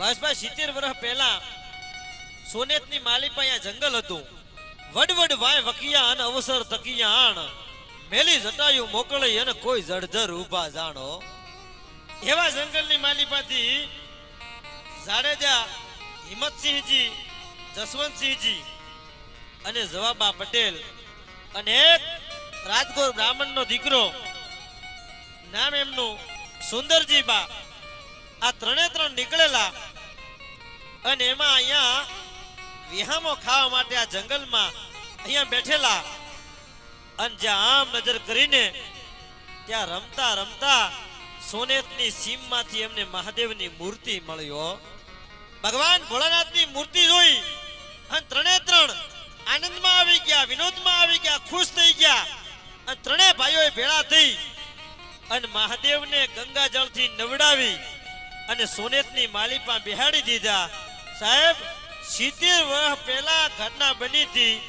બસ સિત્તેર વર્ષ પહેલા સોનેતની માલિપા અહીંયા જંગલ હતું. વડવડ વાય વકિયા અને અવસર તકિયા આણ. મેલી જટાયું મોકળી અને કોઈ જળધર ઊભા જાણો. એવા જંગલની માલિપાથી જાડેજા હિંમતસિંહજી, જસવંતસિંહજી અને જવાબા પટેલ અને એક રાજગોર બ્રાહ્મણનો દીકરો. નામ એમનું સુંદરજી બા આ ત્રણે ત્રણ નીકળેલા અને એમાં અહીંયા વિહામો ખાવા માટે આ જંગલમાં અહીંયા બેઠેલા. અને જ્યાં આમ નજર કરીને ત્યાં રમતા રમતા સોનેતની સીમમાંથી એમને મહાદેવની મૂર્તિ મળ્યો ભગવાન ભોળાનાથની મૂર્તિ જોઈ અને ત્રણે ત્રણ આનંદમાં આવી ગયા, વિનોદમાં આવી ગયા, ખુશ થઈ ગયા. અને ત્રણેય ભાઈઓએ ભેળા થઈ અને મહાદેવને ગંગાજળથી નવડાવી અને સોનેતની માલિપા બિહાડી દીધા. સાહેબ, સિત્તેર વર્ષ પહેલા ઘટના બની હતી.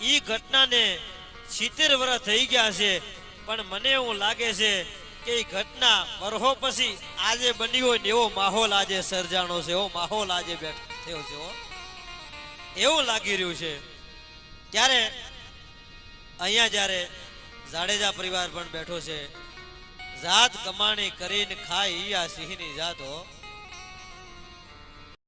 એ ઘટનાને સિત્તેર વર્ષ થઈ ગયા છે. પણ મને એવું લાગે છે કે એ ઘટના વરહો પછી આજે બની હોય ને એવો માહોલ આજે સર્જાણો છે. એવો માહોલ આજે બેઠો થયો છે એવું લાગી રહ્યું છે. ત્યારે અહીંયા જ્યારે જાડેજા પરિવાર પણ બેઠો છે. જાત કમાણી કરીને ખાય ઈયા સિંહની જાતો